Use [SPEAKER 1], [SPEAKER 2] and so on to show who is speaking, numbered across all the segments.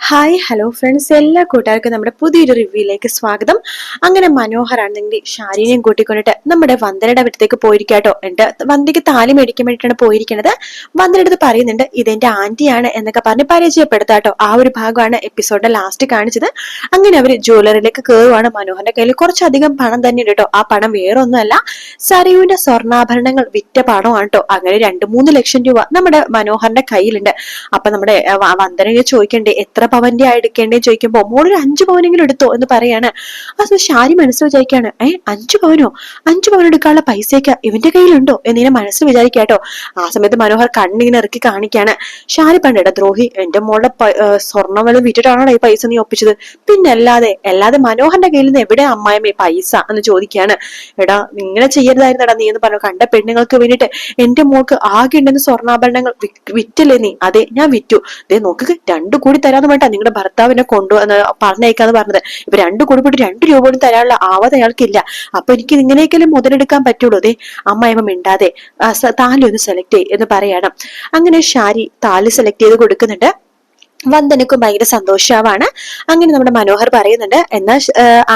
[SPEAKER 1] Hi hello friends എല്ലാ കൂട്ടുകാർക്കും നമ്മുടെ പുതിയൊരു റിവ്യൂയിലേക്ക് സ്വാഗതം. അങ്ങനെ മനോഹരാണെങ്കിൽ ഷാരിനെയും കൂട്ടിക്കൊണ്ടിട്ട് നമ്മുടെ വന്ദനയുടെ അടുത്തേക്ക് പോയിരിക്കാട്ടോ. എന്റെ വന്ദിക്ക് താലി മേടിക്കാൻ വേണ്ടിയിട്ടാണ് പോയിരിക്കുന്നത്. വന്ദനടുത്ത് പറയുന്നുണ്ട് ഇതെന്റെ ആന്റിയാണ് എന്നൊക്കെ പറഞ്ഞ് പരിചയപ്പെടുത്താട്ടോ. ആ ഒരു ഭാഗമാണ് എപ്പിസോഡിന്റെ ലാസ്റ്റ് കാണിച്ചത്. അങ്ങനെ അവർ ജ്വല്ലറിയിലേക്ക് കയറുവാണ് മനോഹറിന്റെ കയ്യിൽ. കുറച്ചധികം പണം തന്നെ കേട്ടോ. ആ പണം വേറെ ഒന്നുമല്ല സരയുവിന്റെ സ്വർണാഭരണങ്ങൾ വിറ്റ പണമാണ് കേട്ടോ അങ്ങനെ രണ്ട് മൂന്ന് ലക്ഷം രൂപ നമ്മുടെ മനോഹറിന്റെ കയ്യിലുണ്ട്. അപ്പൊ നമ്മുടെ വന്ദനയെ ചോദിക്കണ്ടേ എത്ര പവന്റെ എടുക്കേണ്ടേ ചോദിക്കുമ്പോ മോളൊരു അഞ്ചു പവനെങ്കിലും എടുത്തോ എന്ന് പറയാണ്. അത് ശാരി മനസ്സിൽ വിചാരിക്കാണ് ഏ അഞ്ചു പവനോ? അഞ്ചു പവൻ എടുക്കാനുള്ള പൈസയൊക്കെ ഇവന്റെ കയ്യിലുണ്ടോ? എന്നിങ്ങനെ മനസ്സിൽ വിചാരിക്കാട്ടോ ആ സമയത്ത് മനോഹർ കണ്ണിങ്ങനെ ഇറക്കി കാണിക്കാണ്. ഷാരി പണ്ടേടാ ദ്രോഹി എന്റെ മോളുടെ സ്വർണം വെള്ളം വിറ്റിട്ടാണോ ഈ പൈസ നീ ഒപ്പിച്ചത്? പിന്നെ അല്ലാതെ അല്ലാതെ മനോഹറിന്റെ കയ്യിൽ നിന്ന് എവിടെ അമ്മായമ്മേ പൈസ എന്ന് ചോദിക്കാണ്. എടാ ഇങ്ങനെ ചെയ്യരുതായിരുന്നടാ നീ എന്ന് പറഞ്ഞു. കണ്ട പെണ്ണുങ്ങൾക്ക് വേണ്ടിട്ട് എന്റെ മോൾക്ക് ആകെ ഉണ്ടെന്ന് സ്വർണാഭരണങ്ങൾ വിറ്റല്ലേ നീ? അതെ ഞാൻ വിറ്റു. ദേ നോക്ക് രണ്ടു കൂടി തരാന്ന് വേണ്ട നിങ്ങളുടെ ഭർത്താവിനെ കൊണ്ടുവന്ന് പറഞ്ഞേക്കാന്ന് പറഞ്ഞത്. ഇപ്പൊ രണ്ട് കൂടി രണ്ട് രൂപ പോലും തരാനുള്ള ആവത അയാൾക്കില്ല. അപ്പൊ എനിക്ക് ഇങ്ങനെയൊക്കെയല്ലേ മുതലെടുക്കാൻ പറ്റുള്ളൂ. അതെ അമ്മയമ്മ മിണ്ടാതെ താലി ഒന്ന് സെലക്ട് ചെയ്യ് എന്ന് പറയണം. അങ്ങനെ ഷാരി താലി സെലക്ട് ചെയ്ത് കൊടുക്കുന്നുണ്ട്. വന്ദനക്കും ഭയങ്കര സന്തോഷമാവാണ് അങ്ങനെ നമ്മുടെ മനോഹർ പറയുന്നുണ്ട് എന്നാ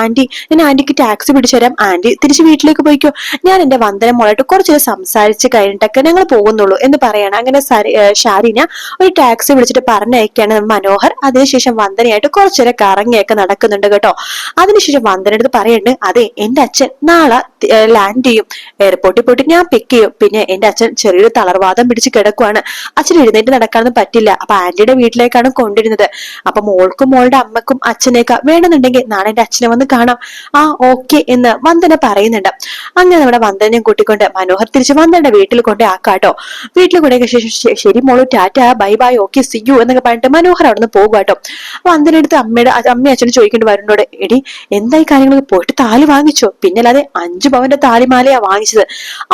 [SPEAKER 1] ആന്റി ഞാൻ ആന്റിക്ക് ടാക്സി പിടിച്ചു തരാം ആന്റി തിരിച്ച് വീട്ടിലേക്ക് പോയിക്കോ. ഞാൻ എന്റെ വന്ദന മോളായിട്ട് കുറച്ച് സംസാരിച്ച് കഴിഞ്ഞിട്ടൊക്കെ ഞങ്ങൾ പോകുന്നുള്ളൂ എന്ന് പറയാണ്. അങ്ങനെ ഷാരിന ഒരു ടാക്സി വിളിച്ചിട്ട് പറഞ്ഞയക്കാണ് മനോഹർ. അതിനുശേഷം വന്ദനയായിട്ട് കുറച്ചേരം കറങ്ങിയൊക്കെ നടക്കുന്നുണ്ട് കേട്ടോ. അതിനുശേഷം വന്ദന അടുത്ത് പറയുന്നുണ്ട് അതെ എന്റെ അച്ഛൻ നാളെ ലാൻഡ് ചെയ്യും. എയർപോർട്ടിൽ പോയിട്ട് ഞാൻ പിക്ക് ചെയ്യും. പിന്നെ എന്റെ അച്ഛൻ ചെറിയൊരു തളർവാദം പിടിച്ച് കിടക്കുവാണ്. അച്ഛൻ എഴുന്നേറ്റ് നടക്കാനൊന്നും പറ്റില്ല. അപ്പൊ ആന്റിയുടെ വീട്ടിലേക്കാണ് കൊണ്ടിരുന്നത്. അപ്പൊ മോൾക്കും മോളുടെ അമ്മക്കും അച്ഛനേക്കാ വേണമെന്നുണ്ടെങ്കിൽ നാളെ എന്റെ അച്ഛനെ വന്ന് കാണാം. ആ ഓക്കെ എന്ന് വന്ദന പറയുന്നുണ്ട്. അങ്ങനെ നമ്മുടെ വന്ദനയും കൂട്ടിക്കൊണ്ട് മനോഹർ തിരിച്ച് വന്ദനയുടെ വീട്ടിൽ കൊണ്ട് ആക്കാട്ടോ. വീട്ടിൽ കൊണ്ടേക്ക് ശേഷം ശരി മോളു ta ta bye bye okay see you എന്നൊക്കെ പറഞ്ഞിട്ട് മനോഹർ അവിടെ നിന്ന് പോകും കേട്ടോ വന്ദന എടുത്ത് അമ്മയുടെ അമ്മയും അച്ഛനും ചോദിക്കേണ്ടി വരുന്നോട് എടി എന്തായി കാര്യങ്ങളൊക്കെ പോയിട്ട് താലി വാങ്ങിച്ചോ? പിന്നെ അല്ലാതെ അഞ്ചു പവന്റെ താലിമാലയാ വാങ്ങിച്ചത്.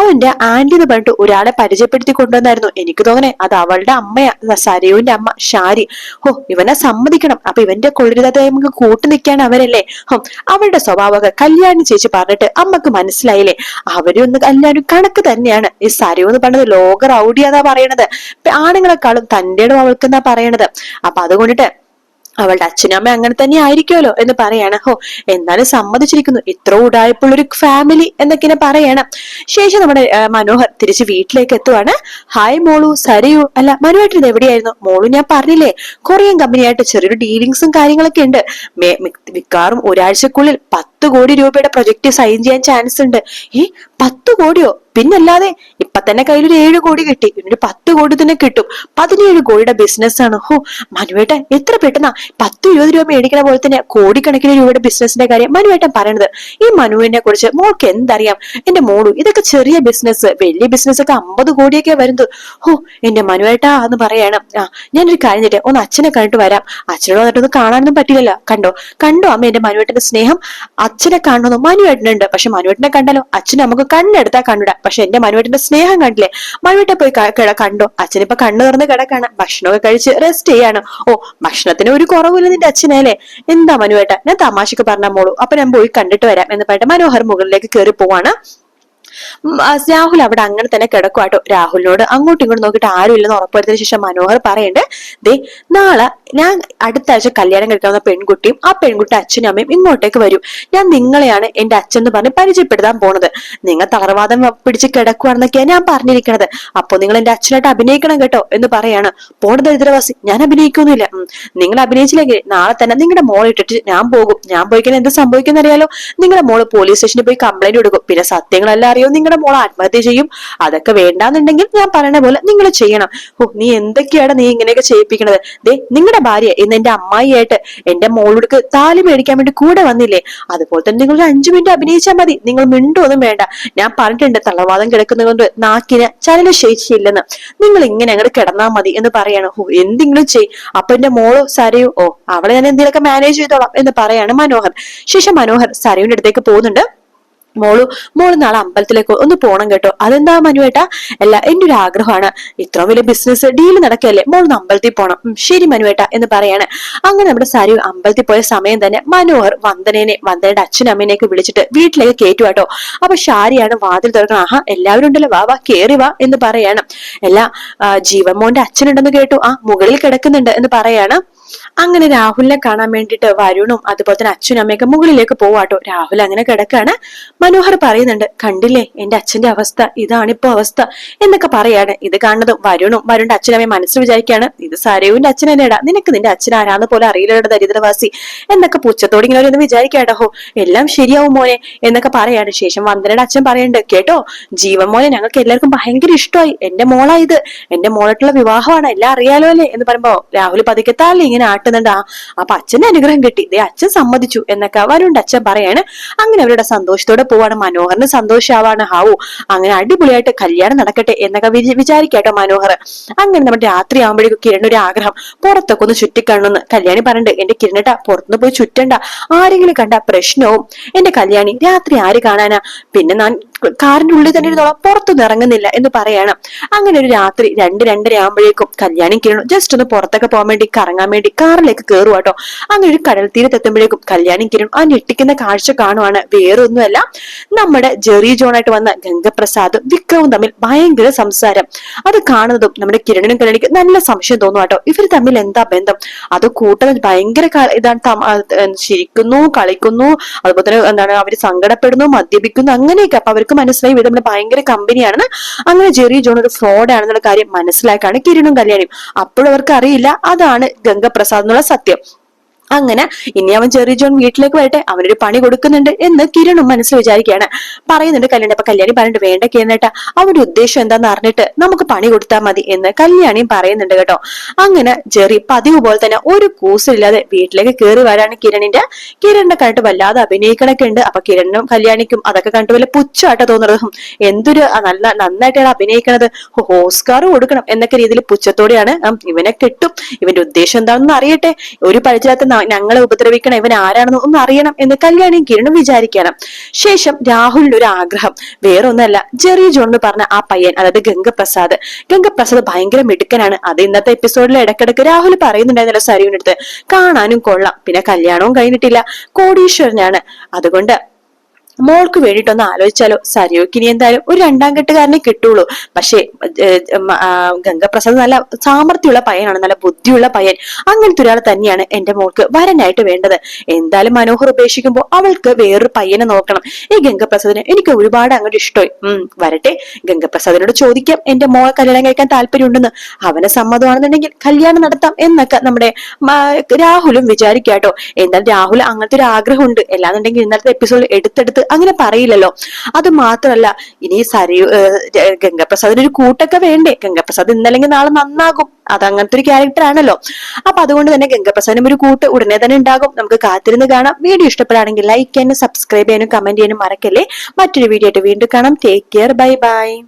[SPEAKER 1] അവന്റെ ആന്റി എന്ന് പറഞ്ഞിട്ട് ഒരാളെ പരിചയപ്പെടുത്തി കൊണ്ടുവന്നായിരുന്നു എനിക്ക് തോന്നണേ അത് അവളുടെ അമ്മയാ സരയുവിന്റെ അമ്മ ഷാരി. ഹോ ഇവനെ സമ്മതിക്കണം. അപ്പൊ ഇവന്റെ കൊള്ളരുതാതെ നമുക്ക് കൂട്ടു നിൽക്കാൻ അവരല്ലേ? ഹോ അവളുടെ സ്വഭാവമൊക്കെ കല്യാണി ചേച്ചി പറഞ്ഞിട്ട് അമ്മയ്ക്ക് മനസ്സിലായില്ലേ? അവരൊന്ന് എല്ലാവരും കണക്ക് തന്നെയാണ്. ഈ സരയു എന്ന് പറഞ്ഞത് ലോക റൗഡിയാതാ പറയണത്. ആണുങ്ങളെക്കാളും തന്റെ അവൾക്ക് അവൾക്കെന്നാ പറയണത്. അപ്പൊ അതുകൊണ്ടിട്ട് അവളുടെ അച്ഛനും അമ്മ അങ്ങനെ തന്നെ ആയിരിക്കുമല്ലോ എന്ന് പറയാണ്. ഹോ എന്നാലും സമ്മതിച്ചിരിക്കുന്നു. ഇത്ര ഉടായ്പുള്ളൊരു ഫാമിലി എന്നൊക്കെ ഇങ്ങനെ പറയണം. ശേഷം നമ്മുടെ മനോഹർ തിരിച്ച് വീട്ടിലേക്ക് എത്തുവാണ്. ഹായ് മോളു. സരയു. അല്ല മനുവായിട്ട് എവിടെയായിരുന്നു? മോളു ഞാൻ പറഞ്ഞില്ലേ കൊറിയൻ കമ്പനിയായിട്ട് ചെറിയൊരു ഡീലിങ്സും കാര്യങ്ങളൊക്കെ ഉണ്ട്. മേ- മി- മിക്കവാറും ഒരാഴ്ചക്കുള്ളിൽ പത്ത് കോടി രൂപയുടെ പ്രൊജക്ട് സൈൻ ചെയ്യാൻ ചാൻസ് ഉണ്ട്. ഈ പത്ത് കോടിയോ? പിന്നല്ലാതെ ഇപ്പൊ തന്നെ കയ്യിൽ ഒരു ഏഴ് കോടി കിട്ടി പിന്നെ ഒരു പത്ത് കോടി തന്നെ കിട്ടും. പതിനേഴ് കോടിയുടെ ബിസിനസ് ആണ്. ഹോ മനുവേട്ടൻ എത്ര പെട്ടെന്നാ പത്ത് ഇരുപത് രൂപ മേടിക്കണ പോലെ തന്നെ കോടിക്കണക്കിന് രൂപയുടെ ബിസിനസിന്റെ കാര്യം മനുവേട്ടൻ പറയണത്. ഈ മനുവിനെ കുറിച്ച് മോൾക്ക് എന്തറിയാം? എന്റെ മോളു ഇതൊക്കെ ചെറിയ ബിസിനസ് വലിയ ബിസിനസ് ഒക്കെ അമ്പത് കോടിയൊക്കെ വരുന്നത്. ഹോ എന്റെ മനുവേട്ടാ എന്ന് പറയണം. ആ ഞാനൊരു കാര്യം ചെയ്യട്ടെ ഒന്ന് അച്ഛനെ കണ്ടിട്ട് വരാം. അച്ഛനോട് വന്നിട്ടൊന്നും കാണാനൊന്നും പറ്റില്ലല്ലോ. കണ്ടോ? കണ്ടോ അമ്മ എന്റെ മനുവേട്ടന്റെ സ്നേഹം? അച്ഛനെ കാണണമെന്ന് മനുവേട്ടനുണ്ട്. പക്ഷെ മനുവേട്ടനെ കണ്ടാലോ? അച്ഛനെ നമുക്ക് കണ്ണെടുത്താ കണ്ടിടാം പക്ഷെ എന്റെ മനുവേട്ടന്റെ സ്നേഹം കണ്ടില്ലേ? മനുവേട്ടെ പോയി കിട കണ്ടോ. അച്ഛനിപ്പൊ കണ്ണു തുറന്ന് കിടക്കാണ്. ഭക്ഷണമൊക്കെ കഴിച്ച് റെസ്റ്റ് ചെയ്യാണ്. ഓ ഭക്ഷണത്തിന് ഒരു കുറവില്ല നിന്റെ അച്ഛനല്ലേ എന്താ മനുവേട്ട ഞാൻ തമാശക്ക് പറഞ്ഞ മോളൂ. അപ്പൊ ഞാൻ പോയി കണ്ടിട്ട് വരാം എന്ന് പറഞ്ഞിട്ട് മനോഹർ മുകളിലേക്ക് കയറി പോവാണ്. രാഹുൽ അവിടെ അങ്ങനെ തന്നെ കിടക്കുവാട്ടോ. രാഹുലിനോട് അങ്ങോട്ടും ഇങ്ങോട്ടും നോക്കിയിട്ട് ആരും ഇല്ലെന്ന് ഉറപ്പുവരുത്തിയ ശേഷം മനോഹർ പറയണ്ട് ദേ നാളെ ഞാൻ അടുത്ത ആഴ്ച കല്യാണം കഴിക്കാവുന്ന പെൺകുട്ടിയും ആ പെൺകുട്ടി അച്ഛനും അമ്മയും ഇങ്ങോട്ടേക്ക് വരും. ഞാൻ നിങ്ങളെയാണ് എന്റെ അച്ഛൻ എന്ന് പറഞ്ഞ് പരിചയപ്പെടുത്താൻ പോണത്. നിങ്ങൾ തളർവാദം പിടിച്ച് കിടക്കുവാണെന്നൊക്കെയാണ് ഞാൻ പറഞ്ഞിരിക്കണത്. അപ്പൊ നിങ്ങൾ എന്റെ അച്ഛനായിട്ട് അഭിനയിക്കണം കേട്ടോ എന്ന് പറയാണ്. പോണ ദരിദ്രവാസി ഞാൻ അഭിനയിക്കൊന്നുമില്ല. നിങ്ങൾ അഭിനയിച്ചില്ലെങ്കിൽ നാളെ തന്നെ നിങ്ങളുടെ മോൾ ഇട്ടിട്ട് ഞാൻ പോകും. ഞാൻ പോയിക്കാൻ എന്ത് സംഭവിക്കുന്ന അറിയാലോ നിങ്ങളുടെ മോൾ പോലീസ് സ്റ്റേഷനിൽ പോയി കംപ്ലൈന്റ് കൊടുക്കും പിന്നെ സത്യങ്ങളെല്ലാം അറിയോ നിങ്ങളുടെ മോൾ ആത്മഹത്യ ചെയ്യും. അതൊക്കെ വേണ്ടാന്നുണ്ടെങ്കിൽ ഞാൻ പറയണ പോലെ നിങ്ങൾ ചെയ്യണം. ഓ നീ എന്തൊക്കെയാണ് നീ ഇങ്ങനെയൊക്കെ ചെയ്യിപ്പിക്കണത്? ദേ നിങ്ങളുടെ ഭാര്യ ഇന്ന് എന്റെ അമ്മായിയായിട്ട് എന്റെ മോളോട് താലി മേടിക്കാൻ വേണ്ടി കൂടെ വന്നില്ലേ? അതുപോലെ തന്നെ നിങ്ങൾ അഞ്ചു മിനിറ്റ് അഭിനയിച്ചാൽ മതി. നിങ്ങൾ മിണ്ടൊന്നും വേണ്ട. ഞാൻ പറഞ്ഞിട്ടുണ്ട് തളവാദം കിടക്കുന്നതുകൊണ്ട് നാക്കിന് ചലന ശേഷിയില്ലെന്ന്. നിങ്ങൾ ഇങ്ങനെ അങ്ങോട്ട് കിടന്നാൽ മതി എന്ന് പറയാണ്. ഓ എന്തെങ്കിലും ചെയ്. അപ്പൊ എന്റെ മോളോ സരയോ ഓ അവളെ ഞാൻ എന്തെങ്കിലുമൊക്കെ മാനേജ് ചെയ്തോളാം എന്ന് പറയാണ് മനോഹർ. ശേഷം മനോഹർ സരയുടെ അടുത്തേക്ക് പോകുന്നുണ്ട്. മോളു മോൾ നാളെ അമ്പലത്തിലേക്ക് ഒന്ന് പോണം കേട്ടോ. അതെന്താ മനുവേട്ടാ അല്ല എന്റെ ഒരു ആഗ്രഹമാണ്. ഇത്ര വലിയ ബിസിനസ് ഡീൽ നടക്കല്ലേ? മോൾ അമ്പലത്തിൽ പോണം. ശരി മനുവേട്ട എന്ന് പറയാണ്. അങ്ങനെ നമ്മുടെ സാരി അമ്പലത്തിൽ പോയ സമയം തന്നെ മനോഹർ വന്ദനേനെ വന്ദനയുടെ അച്ഛനും അമ്മേനെയൊക്കെ വിളിച്ചിട്ട് വീട്ടിലേക്ക് കയറ്റു കേട്ടോ. അപ്പൊ ഷാരിയാണ് വാതിൽ തുറക്കണം ആഹാ എല്ലാവരും ഉണ്ടല്ലോ. വാ വാ കേറി വാ എന്ന് പറയാണ്. എല്ലാ ആ, ജീവൻ മോന്റെ അച്ഛനുണ്ടെന്ന് കേട്ടു. ആ മുകളിൽ കിടക്കുന്നുണ്ട് എന്ന് പറയാണ്. അങ്ങനെ രാഹുലിനെ കാണാൻ വേണ്ടിയിട്ട് വരുണും അതുപോലെ തന്നെ അച്ഛനും അമ്മയൊക്കെ മുകളിലേക്ക് പോവാട്ടോ. രാഹുൽ അങ്ങനെ കിടക്കാണ്. മനോഹർ പറയുന്നുണ്ട് കണ്ടില്ലേ എന്റെ അച്ഛന്റെ അവസ്ഥ ഇതാണിപ്പോ അവസ്ഥ എന്നൊക്കെ പറയാണ്. ഇത് കാണുന്നത് വരുണും വരുണിന്റെ അച്ഛനമ്മയും മനസ്സിൽ വിചാരിക്കാണ് ഇത് സരയുവിന്റെ അച്ഛൻ നിനക്ക് നിന്റെ അച്ഛൻ ആരാന്ന് പോലെ അറിയില്ലയുടെ ദരിദ്രവാസി എന്നൊക്കെ പുച്ഛത്തോട് ഇങ്ങനെ ഒന്ന് വിചാരിക്കാട്ടോ എല്ലാം ശരിയാവും മോനെ എന്നൊക്കെ പറയാണ്. ശേഷം വന്ദനയുടെ അച്ഛൻ പറയണ്ട് കേട്ടോ ജീവൻ മോനെ ഞങ്ങൾക്ക് എല്ലാവർക്കും ഭയങ്കര ഇഷ്ടമായി. എന്റെ മോളായത് എന്റെ മോളായിട്ടുള്ള വിവാഹമാണ് എല്ലാം അറിയാലോ അല്ലേ? എന്ന് പറയുമ്പോ രാഹുൽ പതുക്കെ ഇങ്ങനെ ആട്ടുന്നുണ്ട് ആ അപ്പൊ അച്ഛന്റെ അനുഗ്രഹം കിട്ടി. ദേ അച്ഛൻ സമ്മതിച്ചു എന്നൊക്കെ വരുണ്ട് അച്ഛൻ പറയാണ്. അങ്ങനെ അവരുടെ സന്തോഷത്തോടെ പോവാണ്. മനോഹറിന് സന്തോഷാവാണ്. ഹാവു അങ്ങനെ അടിപൊളിയായിട്ട് കല്യാണം നടക്കട്ടെ എന്നൊക്കെ വിചാ- വിചാരിക്കാട്ടോ മനോഹർ. അങ്ങനെ നമ്മുടെ രാത്രി ആകുമ്പോഴേക്കും കിരൺ ഒരു ആഗ്രഹം. പുറത്തൊക്കെ ഒന്ന് ചുറ്റിക്കാണെന്ന് കല്യാണി പറഞ്ഞിട്ട് എന്റെ കിരണട്ട പുറത്തുനിന്ന് പോയി ചുറ്റണ്ട. ആരെങ്കിലും കണ്ട പ്രശ്നവും. എന്റെ കല്യാണി രാത്രി ആര് കാണാനാ? പിന്നെ ഞാൻ കാറിന്റെ ഉള്ളിൽ തന്നെ ഇരുന്നോളാം പുറത്തൊന്നും ഇറങ്ങുന്നില്ല എന്ന് പറയാണ്. അങ്ങനെ ഒരു രാത്രി രണ്ട് രണ്ടര ആകുമ്പോഴേക്കും കല്യാണി കിരണം ജസ്റ്റ് ഒന്ന് പുറത്തൊക്കെ പോകാൻ വേണ്ടി കറങ്ങാൻ വേണ്ടി കാറിലേക്ക് കയറുക കേട്ടോ. അങ്ങനെ ഒരു കടൽ തീരത്തെത്തുമ്പോഴേക്കും കല്യാണി കിരണം ആ ഞെട്ടിക്കുന്ന കാഴ്ച കാണുവാണ്. വേറൊന്നുമല്ല നമ്മുടെ ജെറി ജോണായിട്ട് വന്ന ഗംഗപ്രസാദും വിക്രവും തമ്മിൽ ഭയങ്കര സംസാരം. അത് കാണുന്നതും നമ്മുടെ കിരണിനും കല്യാണിക്ക് നല്ല സംശയം തോന്നും കേട്ടോ. ഇവർ തമ്മിൽ എന്താ ബന്ധം? അത് കൂട്ടം ഭയങ്കര ഇതാണ് ചിരിക്കുന്നു കളിക്കുന്നു അതുപോലെ തന്നെ എന്താണ് അവർ സങ്കടപ്പെടുന്നു മദ്യപിക്കുന്നു അങ്ങനെയൊക്കെ അപ്പൊ അവർക്ക് മനസ്സിലായി. ഇവർ നമ്മൾ ഭയങ്കര കമ്പനിയാണെന്ന് അങ്ങനെ ജെറി ജോൺ ഒരു ഫ്രോഡ് ആണെന്നുള്ള കാര്യം മനസ്സിലാക്കാണ് കിരണും കല്യാണിയും. അപ്പോഴും അവർക്ക് അറിയില്ല. അതാണ് ഗംഗപ്രസാദ് എന്നുള്ള സത്യം. അങ്ങനെ ഇനി അവൻ ചെറിയ ജോൺ വീട്ടിലേക്ക് വരട്ടെ അവനൊരു പണി കൊടുക്കുന്നുണ്ട് എന്ന് കിരണും മനസ്സിൽ വിചാരിക്കുകയാണ്. പറയുന്നുണ്ട് കല്യാണി അപ്പൊ കല്യാണി പറഞ്ഞിട്ട് വേണ്ട കേന്നേട്ടാ അവന്റെ ഉദ്ദേശം എന്താന്ന് അറിഞ്ഞിട്ട് നമുക്ക് പണി കൊടുത്താൽ മതി എന്ന് കല്യാണിയും പറയുന്നുണ്ട് കേട്ടോ. അങ്ങനെ ജെറി പതിവ് പോലെ തന്നെ ഒരു കൂസില്ലാതെ വീട്ടിലേക്ക് കയറി വരാണ് കിരണിന്റെ കിരണിനെ കണ്ടിട്ട് വല്ലാതെ അഭിനയിക്കണൊക്കെ ഉണ്ട്. അപ്പൊ കിരണിനും കല്യാണിക്കും അതൊക്കെ കണ്ടിട്ട് വല്ല പുച്ഛമായിട്ട് തോന്നുന്നത്. എന്തൊരു നല്ല നന്നായിട്ടാണ് അഭിനയിക്കണത്. ഹോസ്കാർ കൊടുക്കണം എന്നൊക്കെ രീതിയിൽ പുച്ഛത്തോടെയാണ് ഇവനെ കിട്ടും. ഇവന്റെ ഉദ്ദേശം എന്താണെന്ന് അറിയട്ടെ. ഒരു പരിചയത്തെ ഞങ്ങളെ ഉപദ്രവിക്കണം ഇവൻ ആരാണെന്ന് ഒന്ന് അറിയണം എന്ന് കല്യാണിയും കിരണും വിചാരിക്കണം. ശേഷം രാഹുലിന്റെ ഒരു ആഗ്രഹം. വേറെ ഒന്നല്ല ജെറി ജോൺ എന്ന് പറഞ്ഞ ആ പയ്യൻ അതായത് ഗംഗപ്രസാദ്. ഗംഗപ്രസാദ് ഭയങ്കര മിടുക്കനാണ്. അത് ഇന്നത്തെ എപ്പിസോഡിൽ ഇടക്കിടക്ക് രാഹുൽ പറയുന്നുണ്ടായിരുന്നല്ലോ സരിയുടെ അടുത്ത് കാണാനും കൊള്ളാം. പിന്നെ കല്യാണവും കഴിഞ്ഞിട്ടില്ല. കോടീശ്വരനാണ്. അതുകൊണ്ട് മോൾക്ക് വേണ്ടിയിട്ടൊന്ന് ആലോചിച്ചാലോ? സരിയോക്ക് ഇനി എന്തായാലും ഒരു രണ്ടാം കെട്ടുകാരനെ കിട്ടുള്ളൂ. പക്ഷേ ഗംഗപ്രസാദ് നല്ല സാമർഥ്യമുള്ള പയ്യനാണ് നല്ല ബുദ്ധിയുള്ള പയ്യൻ. അങ്ങനത്തെ ഒരാൾ തന്നെയാണ് എന്റെ മോൾക്ക് വരനായിട്ട് വേണ്ടത്. എന്തായാലും മനോഹർ ഉപേക്ഷിക്കുമ്പോൾ അവൾക്ക് വേറൊരു പയ്യനെ നോക്കണം. ഈ ഗംഗപ്രസാദിനെ എനിക്ക് ഒരുപാട് അങ്ങോട്ട് ഇഷ്ടമായി. ഉം വരട്ടെ. ഗംഗപ്രസാദിനോട് ചോദിക്കാം എന്റെ മോളെ കല്യാണം കഴിക്കാൻ താല്പര്യമുണ്ടെന്ന്? അവനെ സമ്മതമാണെന്നുണ്ടെങ്കിൽ കല്യാണം നടത്താം എന്നൊക്കെ നമ്മുടെ രാഹുലും വിചാരിക്കാട്ടോ. എന്നാൽ രാഹുൽ അങ്ങനത്തെ ഒരു ആഗ്രഹമുണ്ട്. അല്ലാന്നുണ്ടെങ്കിൽ ഇന്നത്തെ എപ്പിസോഡ് എടുത്തെടുത്ത് അങ്ങനെ പറയില്ലല്ലോ. അത് മാത്രമല്ല ഇനി സരയു ഗംഗപ്രസാദിന് ഒരു കൂട്ടൊക്കെ വേണ്ടേ? ഗംഗപ്രസാദ് ഇന്നല്ലെങ്കിൽ നാളെ നന്നാകും. അത് അങ്ങനത്തെ ഒരു ക്യാരക്ടർ ആണല്ലോ. അപ്പൊ അതുകൊണ്ട് തന്നെ ഗംഗപ്രസാദിനും ഒരു കൂട്ട് ഉടനെ തന്നെ ഉണ്ടാകും. നമുക്ക് കാത്തിരുന്ന് കാണാം. വീഡിയോ ഇഷ്ടപ്പെടുകയാണെങ്കിൽ ലൈക്ക് ചെയ്യാനും സബ്സ്ക്രൈബ് ചെയ്യാനും കമന്റ് ചെയ്യാനും മറക്കല്ലേ? മറ്റൊരു വീഡിയോ ആയിട്ട് വീണ്ടും കാണാം. Take care bye bye